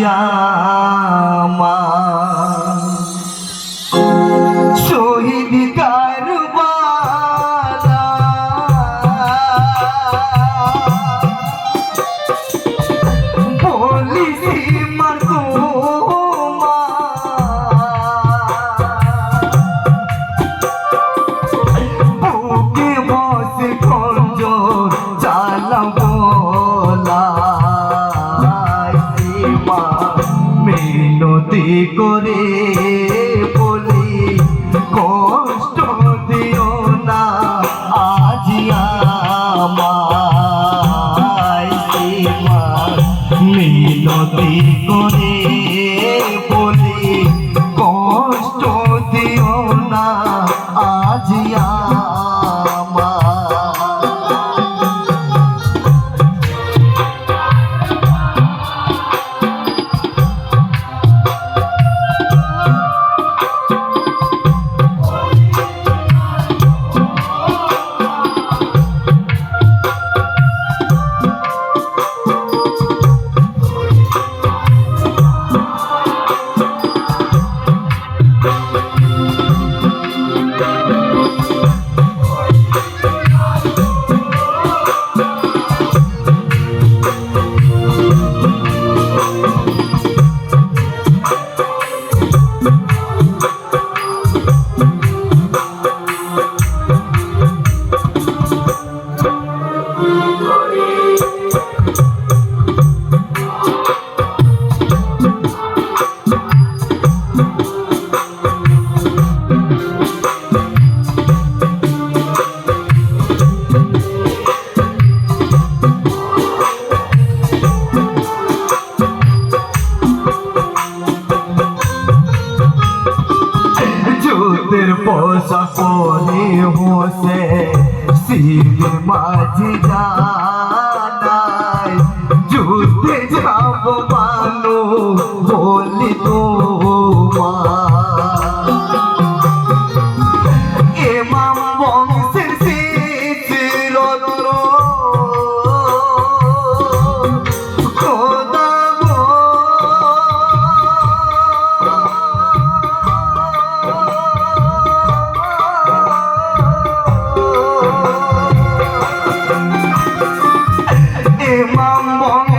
আজিয়া শহীদ কারবালা। মিনতি করে বলি কষ্ট দিও না আজিয়া আমায় মিনতি করে পরে হোসে শিব মাঝি জানাই যুদ্ধে যাব মানো বলি তো bong.